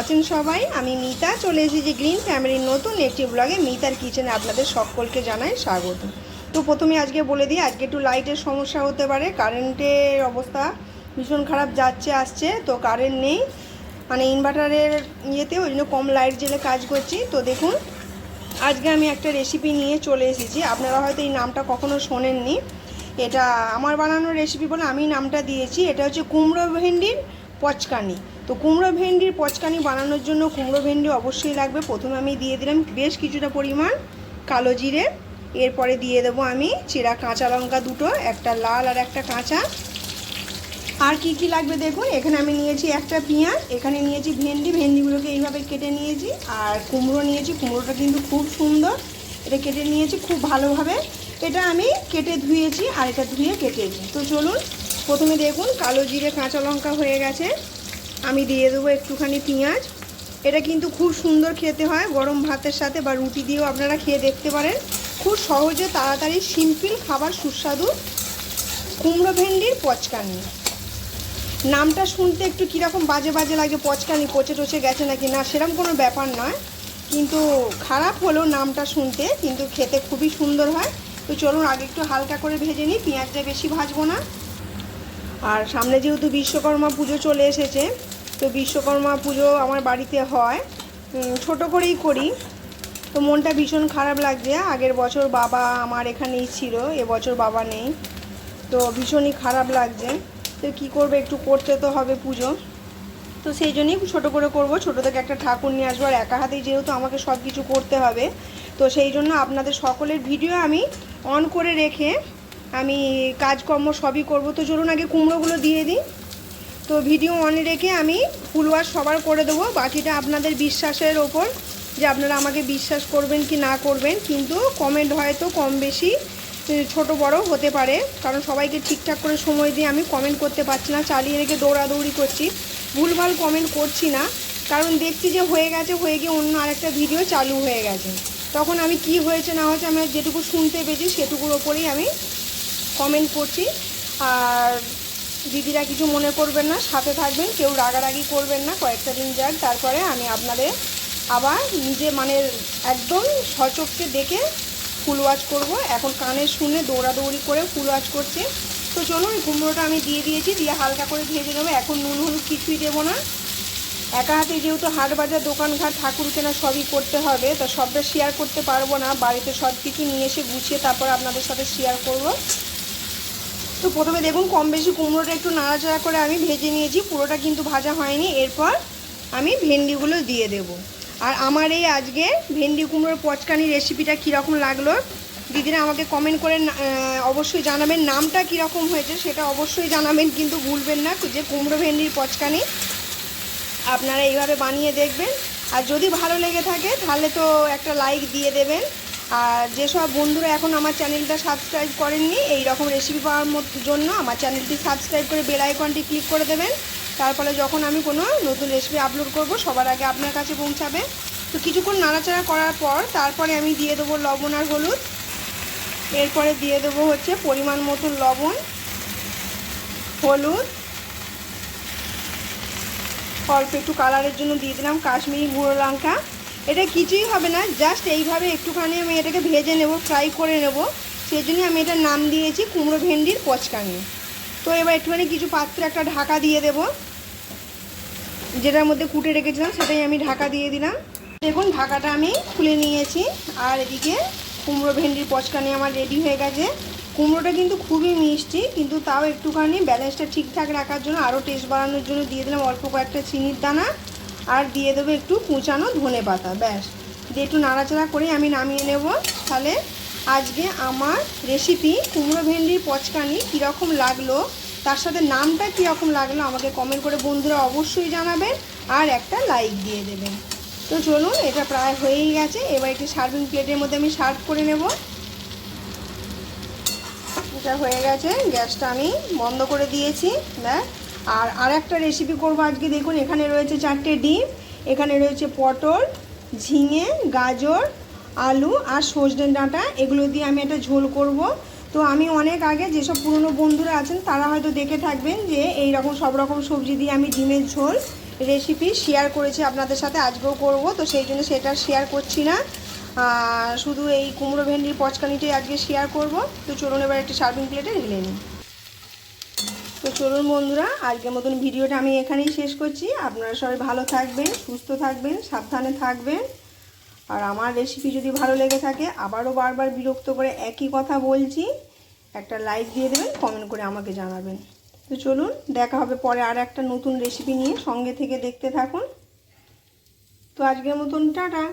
আছেন সবাই। আমি মিতা, চলে এসেছি গ্রিন ফ্যামিলির নতুন একটি ব্লগে। মিতার কিচেনে আপনাদের সকলকে জানাই স্বাগত। তো প্রথমে আজকে বলে দিই, আজকে একটু লাইটের সমস্যা হতে পারে, কারেন্টের অবস্থা ভীষণ খারাপ যাচ্ছে, আসছে, তো কারেন্ট নেই। মানে ইনভার্টারের ইয়েতে ওই জন্য কম লাইট জেলে কাজ করছি। তো দেখুন, আজকে আমি একটা রেসিপি নিয়ে চলে এসেছি। আপনারা হয়তো এই নামটা কখনো শোনেননি। এটা আমার বানানো রেসিপি বলে আমি নামটা দিয়েছি। এটা হচ্ছে কুমড়ো ভেন্ডির পচকানি। তো কুমড়ো ভেন্ডির পচকানি বানানোর জন্য কুমড়ো ভেন্ডি অবশ্যই লাগবে। প্রথমে আমি দিয়ে দিলাম বেশ কিছুটা পরিমাণ কালো জিরে। এরপরে দিয়ে দেবো আমি চেরা কাঁচা লঙ্কা দুটো, একটা লাল আর একটা কাঁচা। আর কি কি লাগবে দেখুন, এখানে আমি নিয়েছি একটা পেঁয়াজ, এখানে নিয়েছি ভেন্ডি, ভেন্ডিগুলোকে এইভাবে কেটে নিয়েছি। আর কুমড়ো নিয়েছি, কুমড়োটা কিন্তু খুব সুন্দর। এটা কেটে নিয়েছি খুব ভালোভাবে। এটা আমি কেটে ধুয়েছি আর এটা ধুয়ে কেটেছি। তো চলুন প্রথমে দেখুন কালো জিরে কাঁচা লঙ্কা হয়ে গেছে। আমি দিয়ে দেবো একটুখানি পেঁয়াজ। এটা কিন্তু খুব সুন্দর খেতে হয়, গরম ভাতের সাথে বা রুটি দিয়েও আপনারা খেয়ে দেখতে পারেন। খুব সহজে তাড়াতাড়ি সিম্পল খাবার সুস্বাদু কুমড়ো ভেন্ডির পচকানি। নামটা শুনতে একটু কীরকম বাজে বাজে লাগে, পচকানি পচে টচে গেছে নাকি? না সেরকম কোনো ব্যাপার নয়। কিন্তু খারাপ হলো নামটা শুনতে, কিন্তু খেতে খুবই সুন্দর হয়। তো চলুন আগে একটু হালকা করে ভেজে নিই, পেঁয়াজটা বেশি ভাজবো না। আর সামনে যেহেতু বিশ্বকর্মা পুজো চলে এসেছে, তো বিশ্বকর্মা পুজো আমার বাড়িতে হয়। ছোট করেই করি। তো মনটা ভীষণ খারাপ লাগছে। আগের বছর বাবা আমার এখানেই ছিল, এবছর বাবা নেই। তো ভীষণই খারাপ লাগছে। তো কী করবে, একটু করতে তো হবে পুজো। তো সেই জন্যই ছোটো করে করব। ছোটো থেকে একটা ঠাকুর নিয়ে আসব। আর একা হাতেই যেহেতু আমাকে সব কিছু করতে হবে, তো সেই জন্য আপনাদের সকলের ভিডিও আমি অন করে রেখে আমি কাজকর্ম সবই করব। তো চলুন আগে কুমড়োগুলো দিয়ে দিই। তো ভিডিও অনে রেখে আমি ফুল ওয়াশ সবার করে দেবো। বাকিটা আপনাদের বিশ্বাসের ওপর যে আপনারা আমাকে বিশ্বাস করবেন কি না করবেন। কিন্তু কমেন্ট হয়তো কম বেশি ছোট বড় হতে পারে। কারণ সবাইকে ঠিকঠাক করে সময় দিয়ে আমি কমেন্ট করতে পারছি না, চালিয়ে রেখে দৌড়াদৌড়ি করছি। ভুলভাল কমেন্ট করছি না। কারণ দেখছি যে হয়ে গেছে, হয়ে গিয়ে অন্য আরেকটা ভিডিও চালু হয়ে গেছে। তখন আমি কি হয়েছে না হয়েছে আমি যেটুকু শুনতে পেয়েছি, সেটুকুর ওপরেই আমি কমেন্ট করছি। আর দিদিরা কিছু মনে করবেন না, সাথে থাকবেন, কেউ রাগারাগি করবেন না, কয়েকটা দিন যাক, তারপরে আমি আপনাদের আবার নিজে মানে একদম সচককে দেখে ফুল ওয়াচ করব। এখন কানে শুনে দৌড়াদৌড়ি করে ফুল ওয়াচ করছে। তো চলুন, কুমড়োটা আমি দিয়ে দিয়েছি, দিয়ে হালকা করে ভেজে নেব। এখন নুন হলুদ কিছুই দেবো না। একা হাতে যেহেতু হাট বাজার দোকানঘাট ঠাকুর কেনা সবই করতে হবে, তো সবটা শেয়ার করতে পারব না। বাড়িতে সব কিছু নিয়ে এসে গুছিয়ে তারপর আপনাদের সাথে শেয়ার করব। তো প্রথমে দেখুন, কম বেশি কুমড়োটা একটু নাড়াচাড়া করে আমি ভেজে নিয়েছি, পুরোটা কিন্তু ভাজা হয়নি। এরপর আমি ভেন্ডিগুলো দিয়ে দেব। আর আমার এই আজকে ভেন্ডি কুমড়োর পচকানি রেসিপিটা কীরকম লাগল, দিদিরা আমাকে কমেন্ট করে অবশ্যই জানাবেন, নামটা কীরকম হয়েছে সেটা অবশ্যই জানাবেন, কিন্তু ভুলবেন না যে কুমড়ো ভেন্ডির পচকানি আপনারা এইভাবে বানিয়ে দেখবেন। আর যদি ভালো লেগে থাকে, তাহলে তো একটা লাইক দিয়ে দেবেন। আর যেসব বন্ধুরা এখন আমার চ্যানেলটা সাবস্ক্রাইব করেননি, এই রকম রেসিপি পাওয়ার জন্য আমার চ্যানেলটি সাবস্ক্রাইব করে বেল আইকনটি ক্লিক করে দেবেন। তার ফলে যখন আমি কোনো নতুন রেসিপি আপলোড করব, সবার আগে আপনার কাছে পৌঁছাবে। তো কিছুক্ষণ নাড়াচাড়া করার পর তারপরে আমি দিয়ে দেবো লবণ আর হলুদ। এরপরে দিয়ে দেবো হচ্ছে পরিমাণ মতন লবণ, হলুদ। অল্প একটু কালারের জন্য দিয়ে দিলাম কাশ্মীরি গুঁড়ো লঙ্কা। এটা কিছুই হবে না জাস্ট এইভাবে একটুখানি আমি এটাকে ভেজে নেব ফ্রাই করে নেব। সেই জন্যই আমি এটার নাম দিয়েছি কুমড়ো ভেন্ডির পচকানি। তো এবার একটুখানি কিছু পাত্রে একটা ঢাকা দিয়ে দেব। যেটার মধ্যে কুটে রেখেছিলাম, সেটাই আমি ঢাকা দিয়ে দিলাম। দেখুন, ঢাকাটা আমি খুলে নিয়েছি। আর এদিকে কুমড়ো ভেন্ডির পচকানি আমার রেডি হয়ে গেছে। কুমড়োটা কিন্তু খুবই মিষ্টি, কিন্তু তাও একটুখানি ব্যালেন্সটা ঠিকঠাক রাখার জন্য, আরও টেস্ট বাড়ানোর জন্য দিয়ে দিলাম অল্প কয়েকটা চিনির দানা। আর দিয়ে দেবো একটু কুচানো ধনে পাতা, ব্যাস। দিয়ে একটু নাড়াচাড়া করে আমি নামিয়ে নেব। তাহলে আজকে আমার রেসিপি কুমড়ো ভেন্ডির পচকানি কীরকম লাগল, তার সাথে নামটা কীরকম লাগল আমাকে কমেন্ট করে বন্ধুরা অবশ্যই জানাবেন আর একটা লাইক দিয়ে দেবেন। তো চলুন, এটা প্রায় হয়েই গেছে। এবার একটি সার্ভিং প্লেটের মধ্যে আমি সার্ভ করে নেব। এটা হয়ে গেছে, গ্যাসটা আমি বন্ধ করে দিয়েছি। দেখ আর আর একটা রেসিপি করব আজকে। দেখুন, এখানে রয়েছে চারটে ডিম, এখানে রয়েছে পটল, ঝিঙে, গাজর, আলু আর সজনে ডাঁটা। এগুলো দিয়ে আমি একটা ঝোল করব। তো আমি অনেক আগে যেসব পুরনো বন্ধুরা আছেন, তারা হয়তো দেখে থাকবেন যে এই রকম সব রকম সবজি দিয়ে আমি ডিমের ঝোল রেসিপি শেয়ার করেছি আপনাদের সাথে, আজকেও করব। তো সেই জন্য সেটা শেয়ার করছি না। শুধু এই কুমড়ো ভেন্ডির পচকানিটাই আজকে শেয়ার করব। তো চলুন এবার একটি সার্ভিং প্লেটে ঢেলে নিই। তো চলুন বন্ধুরা, আজকের মতন ভিডিওটা আমি এখানেই শেষ করছি। আপনারা সবাই ভালো থাকবেন, সুস্থ থাকবেন, সাবধানে থাকবেন। আর আমার রেসিপি যদি ভালো লেগে থাকে, আবারও বারবার বিরক্ত করে একই কথা বলছি। একটা লাইক দিয়ে দেবেন কমেন্ট করে আমাকে জানাবেন। তো চলুন, দেখা হবে পরে আর একটা নতুন রেসিপি নিয়ে সঙ্গে থেকে দেখতে থাকুন। তো আজকের মতন, টাটা।